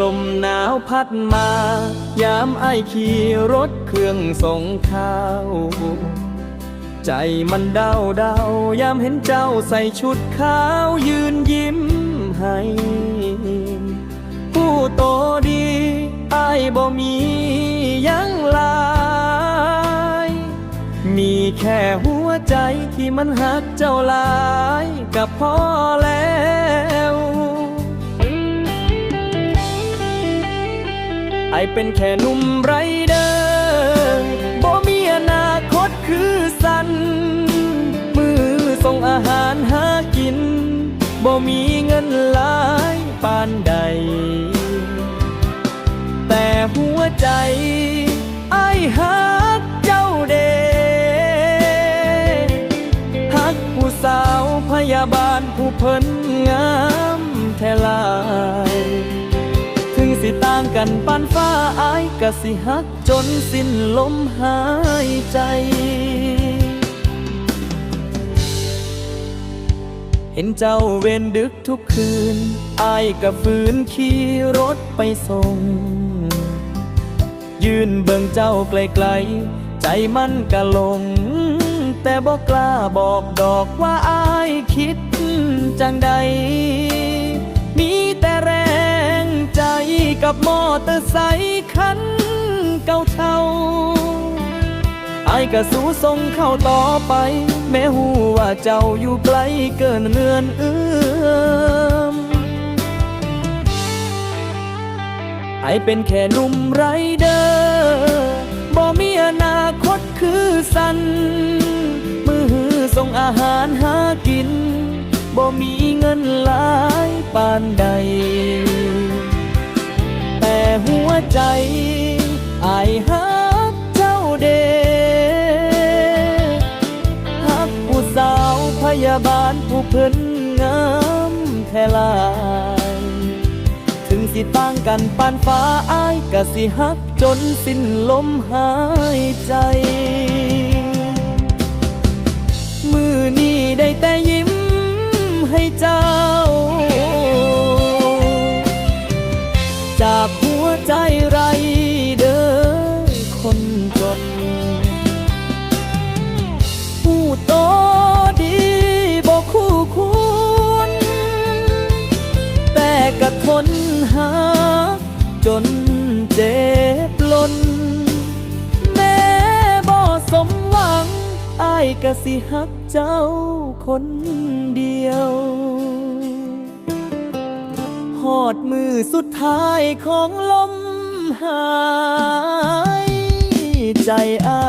ลมหนาวพัดมา ยามไอขี่รถเครื่องส่งข้าว ใจมันเดาเดายามเห็นเจ้าใส่ชุดขาวยืนยิ้มให้ ผู้โตดีไอบ่มียังลายมีแค่หัวใจที่มันหักเจ้าลายกับพ่อแล้ว ไอเป็นแค่หนุ่มไรเดอร์บ่มีอนาคตคือสัน มือส่งอาหารหากิน บ่มีเงินหลายปานใด แต่หัวใจไอายฮักเจ้าเดฮักผู้สาวพยาบาลผู้เพิ่นงามแทลาย ถึงสิต่างกันปานฟ้า กะสิฮักจนสิ้นลมหายใจเห็นเจ้าเวนดึกทุกคืน อายกะฝืนขี่รถไปส่ง ยืนเบิ่งเจ้าไกลๆ ใจมันกะลง แต่บอกกล้าบอกดอกว่าอายคิดจังใด มีแต่แรงใจกับมอ เตอร์ไซคันเก่าเท่าไอ้ก็สู้ส่งเข้าต่อไป แม้หูว่าเจ้าอยู่ไกลเกินเนือนเอื้อมไอเป็นแค่นุ่มไรเดอร์บ่มีอนาคตคือสัน มือส่งอาหารหากินบ่มีเงินหลายปานใด ใจไอาฮักเจ้าเดฮักผู้สาวพยาบาลผู้เพิ่นงามแทลายถึงสิต่างกันปานฟ้าอายกะสิฮักจนสิ้นลมหายใจ มือนี้ได้แต่ยิ้มให้เจ้า กะสิฮักเจ้าคนเดียวหอดมือสุดท้ายของลมหายใจอา